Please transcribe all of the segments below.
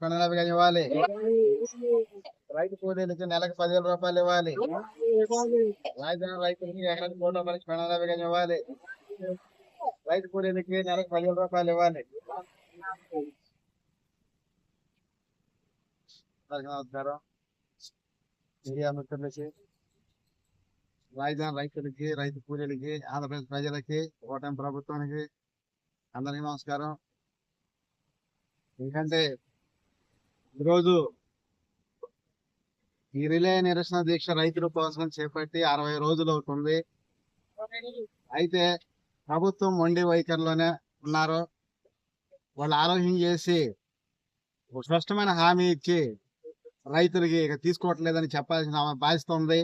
ప్రణాళిక ఇవ్వాలి. రైతు కూలీలకి నెలకు పదివేల రూపాయలు ఇవ్వాలి. రాజధాని రైతులకి ఎకరానికి కోటి రూపాయలకి ప్రణాళిక ఇవ్వాలి. రైతు కూలీలకి నెలకు పదివేల రూపాయలు ఇవ్వాలి. నమస్కారం. మీడియా మిత్రులకి రాజధాని రైతులకి రైతు కూలీలకి ఆంధ్రప్రదేశ్ ప్రజలకి ఓటమి ప్రభుత్వానికి అందరికీ నమస్కారం. ఎందుకంటే ఈరోజు ఈ రిలే నిరసన దీక్ష రైతుల కోసం చేపట్టి అరవై రోజులు అవుతుంది. అయితే ప్రభుత్వం మొండి వైఖరిలోనే ఉన్నారు. వాళ్ళు ఆలోచన చేసి స్పష్టమైన హామీ ఇచ్చి రైతులకి ఇక తీసుకోవట్లేదని చెప్పాల్సిన బాధ్యత ఉంది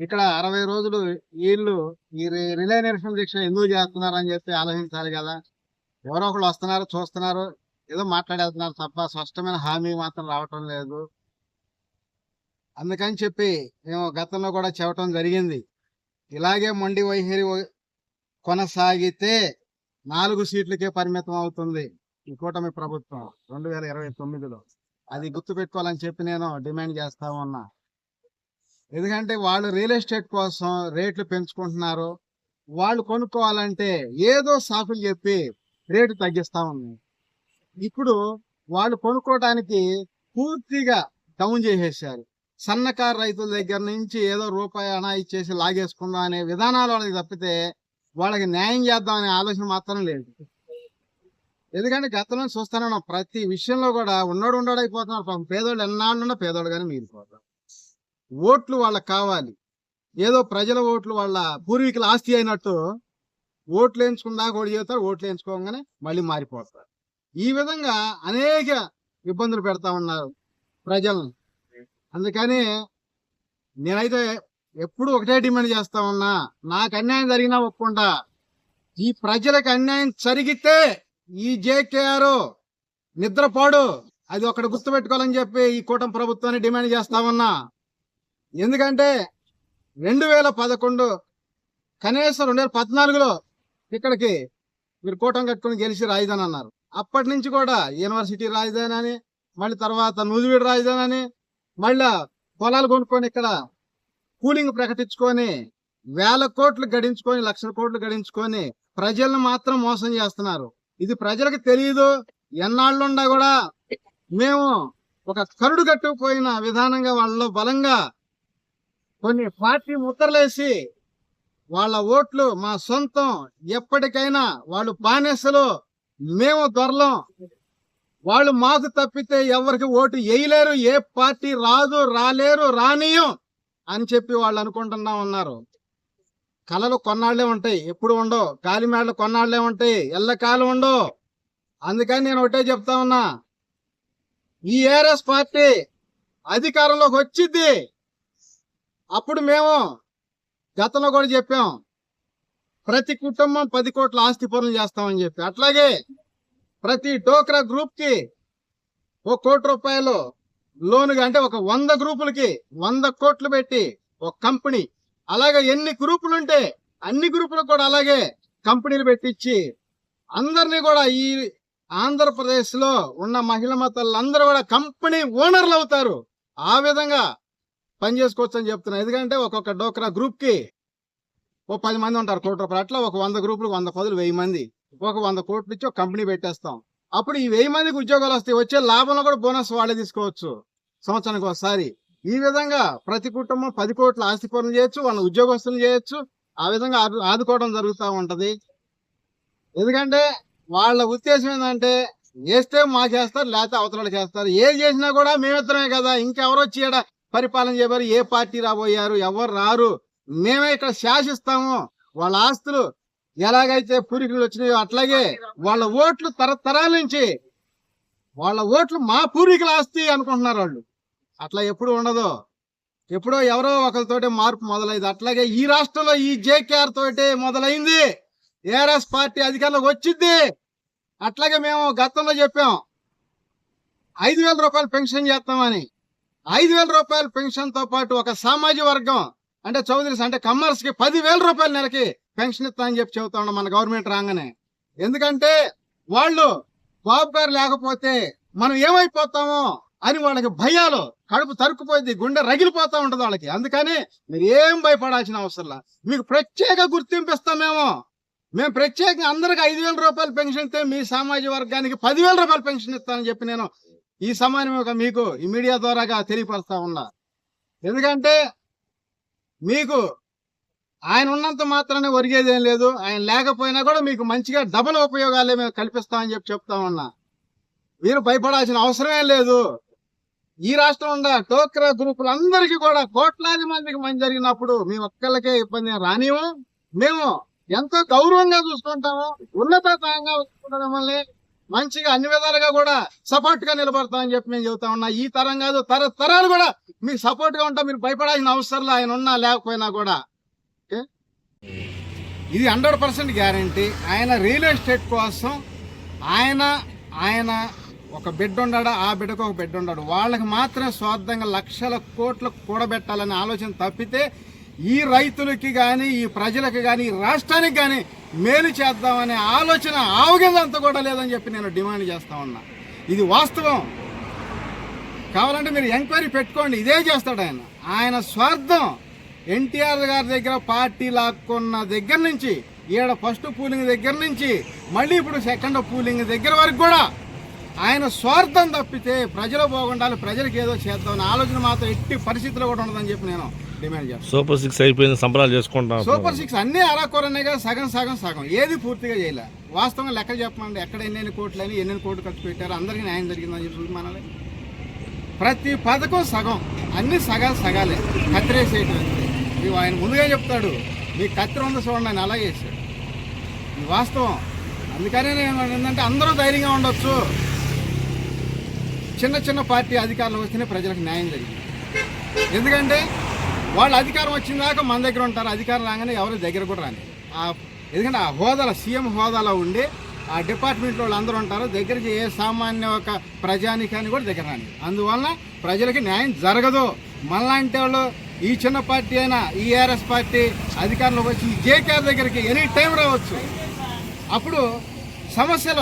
ఇక్కడ అరవై రోజులు వీళ్ళు ఈ రిలే నిరసన దీక్ష ఎందుకు చేస్తున్నారు అని చెప్పి ఆలోచించాలి కదా. ఎవరో ఒకళ్ళు వస్తున్నారు చూస్తున్నారు. ఏదో మాట్లాడేస్తున్నారు తప్ప స్పష్టమైన హామీ మాత్రం రావటం లేదు. అందుకని చెప్పి మేము గతంలో కూడా చెప్పటం జరిగింది. ఇలాగే మొండి వైఖరి కొనసాగితే నాలుగు సీట్లకే పరిమితం అవుతుంది ఈ కూటమి ప్రభుత్వం రెండు వేల ఇరవై తొమ్మిదిలో. అది గుర్తు పెట్టుకోవాలని చెప్పి నేను డిమాండ్ చేస్తా ఉన్నా. ఎందుకంటే వాళ్ళు రియల్ ఎస్టేట్ కోసం రేట్లు పెంచుకుంటున్నారు. వాళ్ళు కొనుక్కోవాలంటే ఏదో సాకులు చెప్పి రేటు తగ్గిస్తా ఉంది. ఇప్పుడు వాళ్ళు కొనుక్కోవటానికి పూర్తిగా డౌన్ చేసేసారు. సన్నకారు రైతుల దగ్గర నుంచి ఏదో రూపాయి అనా ఇచ్చేసి లాగేసుకుందాం అనే విధానాలు వాళ్ళకి తప్పితే వాళ్ళకి న్యాయం చేద్దాం అనే ఆలోచన మాత్రం లేదు. ఎందుకంటే గతంలో చూస్తాను ప్రతి విషయంలో కూడా ఉన్నోడు ఉన్నాడు అయిపోతున్నారు పాపం పేదోళ్ళు ఎన్నాళ్ళున్నా పేదోడు కానీ మిగిలిపోతారు. ఓట్లు వాళ్ళకి కావాలి. ఏదో ప్రజల ఓట్లు వాళ్ళ పూర్వీకుల ఆస్తి అయినట్టు ఓట్లు వేయించుకున్నా కూడా చేస్తారు ఓట్లు వేయించుకోగానే మళ్ళీ మారిపోతారు. ఈ విధంగా అనేక ఇబ్బందులు పెడతా ఉన్నారు ప్రజలను. అందుకని నేనైతే ఎప్పుడు ఒకటే డిమాండ్ చేస్తా ఉన్నా నాకు అన్యాయం జరిగినా ఒప్పుకుంటా. ఈ ప్రజలకు అన్యాయం జరిగితే ఈ జేకేఆర్ నిద్రపోడు. అది ఒకటి గుర్తుపెట్టుకోవాలని చెప్పి ఈ కూటమి ప్రభుత్వాన్ని డిమాండ్ చేస్తా ఉన్నా. ఎందుకంటే రెండు వేల పదకొండు కనీసం రెండు వేల పద్నాలుగులో ఇక్కడికి మీరు కూటమి కట్టుకుని గెలిచి రాయిదని అన్నారు. అప్పటి నుంచి కూడా యూనివర్సిటీ రాజధాని అని మళ్ళీ తర్వాత నూజివీడు రాజధాని అని మళ్ళా పొలాలు కొనుక్కొని ఇక్కడ కూలింగ్ ప్రకటించుకొని వేల కోట్లు గడించుకొని లక్షల కోట్లు గడించుకొని ప్రజలను మాత్రం మోసం చేస్తున్నారు. ఇది ప్రజలకు తెలియదు ఎన్నాళ్ళుండా కూడా మేము ఒక కరుడు కట్టుకుపోయిన విధానంగా వాళ్ళలో బలంగా కొన్ని పార్టీ ముద్రలేసి వాళ్ళ ఓట్లు మా సొంతం ఎప్పటికైనా వాళ్ళు బానిసలు మేము దొరలం. వాళ్ళు మాకు తప్పితే ఎవరికి ఓటు వేయలేరు. ఏ పార్టీ రాదు రాలేరు రానియం అని చెప్పి వాళ్ళు అనుకుంటున్నా ఉన్నారు. కళలు కొన్నాళ్ళే ఉంటాయి. ఎప్పుడు ఉండవు. కాలిమేడలు కొన్నాళ్ళే ఉంటాయి. ఎల్లకాలం ఉండవు. అందుకని నేను ఒకటే చెప్తా ఉన్నా. ఈ ఏఆర్ఎస్ పార్టీ అధికారంలోకి వచ్చింది అప్పుడు మేము గతంలో కూడా చెప్పాం. ప్రతి కుటుంబం పది కోట్ల ఆస్తి పనులు చేస్తామని చెప్పి. అట్లాగే ప్రతి డోక్రా గ్రూప్కి ఒక కోటి రూపాయలు లోనుగా అంటే ఒక వంద గ్రూపులకి వంద కోట్లు పెట్టి ఒక కంపెనీ. అలాగే ఎన్ని గ్రూపులు ఉంటే అన్ని గ్రూపులకు కూడా అలాగే కంపెనీలు పెట్టించి అందరినీ కూడా ఈ ఆంధ్రప్రదేశ్లో ఉన్న మహిళ మతాలందరూ కూడా కంపెనీ ఓనర్లు అవుతారు. ఆ విధంగా పనిచేసుకోవచ్చు అని చెప్తున్నా. ఎందుకంటే ఒక్కొక్క డోక్రా గ్రూప్కి ఓ పది మంది ఉంటారు కోటి రూపాయలు. అట్లా ఒక వంద గ్రూపులు వంద పదులు వెయ్యి మంది. ఒక వంద కోట్లు ఇచ్చి ఒక కంపెనీ పెట్టేస్తాం. అప్పుడు ఈ వెయ్యి మందికి ఉద్యోగాలు వస్తాయి వచ్చే లాభంలో కూడా బోనస్ వాళ్ళే తీసుకోవచ్చు. సంవత్సరానికి ఒకసారి. ఈ విధంగా ప్రతి కుటుంబం పది కోట్ల ఆస్తి పనులు చేయొచ్చు వాళ్ళ ఉద్యోగస్తులు చేయొచ్చు. ఆ విధంగా ఆదుకోవడం జరుగుతూ ఉంటుంది. ఎందుకంటే వాళ్ళ ఉద్దేశం ఏంటంటే చేస్తే మా చేస్తారు లేకపోతే అవతల చేస్తారు ఏది చేసినా కూడా మేమిద్దరమే కదా. ఇంకెవరు వచ్చి పరిపాలన చేయబారు ఏ పార్టీ రాబోయారు ఎవరు రారు. మేమే ఇక్కడ శాసిస్తాము. వాళ్ళ ఆస్తులు ఎలాగైతే పూర్వీకులు వచ్చినాయో అట్లాగే వాళ్ళ ఓట్లు తరతరాల నుంచి వాళ్ళ ఓట్లు మా పూర్వీకుల ఆస్తి అనుకుంటున్నారు వాళ్ళు. అట్లా ఎప్పుడు ఉండదు. ఎప్పుడో ఎవరో ఒకరితోటే మార్పు మొదలైంది. అట్లాగే ఈ రాష్ట్రంలో ఈ జేకేఆర్ తోటే మొదలైంది. ఏఆర్ఎస్ పార్టీ అధికారంలోకి వచ్చింది. అట్లాగే మేము గతంలో చెప్పాం ఐదు వేల రూపాయలు పెన్షన్ చేస్తామని. ఐదు వేల రూపాయల పెన్షన్తో పాటు ఒక సామాజిక వర్గం అంటే చౌదరీస్ అంటే కమ్మర్స్కి పదివేల రూపాయల నెలకి పెన్షన్ ఇస్తా అని చెప్పి చెబుతా ఉన్నాం మన గవర్నమెంట్ రాగానే. ఎందుకంటే వాళ్ళు బాబు గారు లేకపోతే మనం ఏమైపోతామో అని వాళ్ళకి భయాలు కడుపు తరుక్కుపోయింది గుండె రగిలిపోతా ఉంటుంది వాళ్ళకి. అందుకని మీరు ఏం భయపడాల్సిన అవసరం మీకు ప్రత్యేక గుర్తింపు ఇస్తామేమో మేము. మేము ప్రత్యేకంగా అందరికి ఐదు వేల రూపాయలు పెన్షన్ ఇస్తే మీ సామాజిక వర్గానికి పదివేల రూపాయలు పెన్షన్ ఇస్తానని చెప్పి నేను ఈ సమానమే మీకు ఈ మీడియా ద్వారాగా తెలియపరుస్తా ఉన్నా. ఎందుకంటే మీకు ఆయన ఉన్నంత మాత్రమే ఒరిగేది ఏం లేదు. ఆయన లేకపోయినా కూడా మీకు మంచిగా డబుల్ ఉపయోగాలే మేము కల్పిస్తామని చెప్పి చెప్తా ఉన్నా. మీరు భయపడాల్సిన అవసరమే లేదు. ఈ రాష్ట్రం ఉన్న టోక్రా గ్రూపులు అందరికీ కూడా కోట్లాది మందికి మంచి జరిగినప్పుడు మీ ఒక్కళ్ళకే ఇబ్బంది రానివ్వం. మేము ఎంతో గౌరవంగా చూసుకుంటాము. ఉన్నతంగా చూసుకుంటాం మిమ్మల్ని. మంచిగా అన్ని విధాలుగా కూడా సపోర్ట్గా నిలబడతామని చెప్పి మేము చెబుతా ఉన్నా. ఈ తరం కాదు తర తరాలు కూడా మీకు సపోర్ట్గా ఉంటాం మీరు భయపడాల్సిన అవసరం ఆయన ఉన్నా లేకపోయినా కూడా. ఇది హండ్రెడ్ పర్సెంట్ గ్యారంటీ. ఆయన రియల్ ఎస్టేట్ కోసం ఆయన ఆయన ఒక బిడ్డ ఉన్నాడు ఆ బిడ్డకు ఒక బిడ్డ ఉన్నాడు. వాళ్ళకి మాత్రం స్వార్థంగా లక్షల కోట్లు కూడబెట్టాలనే ఆలోచన తప్పితే ఈ రైతులకి కానీ ఈ ప్రజలకు కానీ ఈ రాష్ట్రానికి కానీ మేలు చేద్దామనే ఆలోచన ఆవగిందంతా కూడా లేదని చెప్పి నేను డిమాండ్ చేస్తా ఉన్నా. ఇది వాస్తవం. కావాలంటే మీరు ఎంక్వైరీ పెట్టుకోండి. ఇదే చేస్తాడు ఆయన. ఆయన స్వార్థం ఎన్టీఆర్ గారి దగ్గర పార్టీ లాక్కున్న దగ్గర నుంచి ఈడ ఫస్ట్ పూలింగ్ దగ్గర నుంచి మళ్ళీ ఇప్పుడు సెకండ్ పూలింగ్ దగ్గర వరకు కూడా ఆయన స్వార్థం తప్పితే ప్రజలు బాగుండాలి ప్రజలకు ఏదో చేద్దాం ఆలోచన మాత్రం ఎట్టి పరిస్థితుల్లో కూడా ఉండదని చెప్పి నేను డిమాండ్ చేస్తాను సూపర్ సిక్స్ అయిపోయింది సంబరాలు చేసుకుంటాం సూపర్ సిక్స్ అన్ని అరాకొరనేగా సగం సగం సగం. ఏది పూర్తిగా చేయలే. వాస్తవంగా లెక్క చెప్పమండి ఎక్కడ ఎన్నెన్ని కోట్లు అని ఎన్నెన్ని కోట్లు ఖర్చు పెట్టారు అందరికీ న్యాయం జరిగిందని చెప్పి మనల్ని. ప్రతి పథకం సగం. అన్ని సగాలు సగాలే. కత్తిరేసేయటం ఇవి ఆయన ముందుగా చెప్తాడు మీ కత్తిర ఉంది చూడండి ఆయన వేసాడు ఇది వాస్తవం. అందుకనే నేను ఏంటంటే అందరూ ధైర్యంగా ఉండొచ్చు. చిన్న చిన్న పార్టీ అధికారులు వస్తేనే ప్రజలకు న్యాయం జరిగింది. ఎందుకంటే వాళ్ళు అధికారం వచ్చిన దాకా మన దగ్గర ఉంటారు. అధికారం రాగానే ఎవరి దగ్గర కూడా రాని. ఎందుకంటే ఆ హోదాలో సీఎం హోదాలో ఉండి ఆ డిపార్ట్మెంట్లో వాళ్ళు అందరూ ఉంటారు. దగ్గరికి ఏ సామాన్య ఒక ప్రజానికాన్ని కూడా దగ్గర రాని. అందువలన ప్రజలకి న్యాయం జరగదు. మనలాంటి వాళ్ళు ఈ చిన్న పార్టీ అయినా ఈ ఆర్ఎస్ పార్టీ అధికారంలోకి వచ్చి ఈ జేకేఆర్ దగ్గరికి ఎనీ టైం రావచ్చు. అప్పుడు సమస్యలు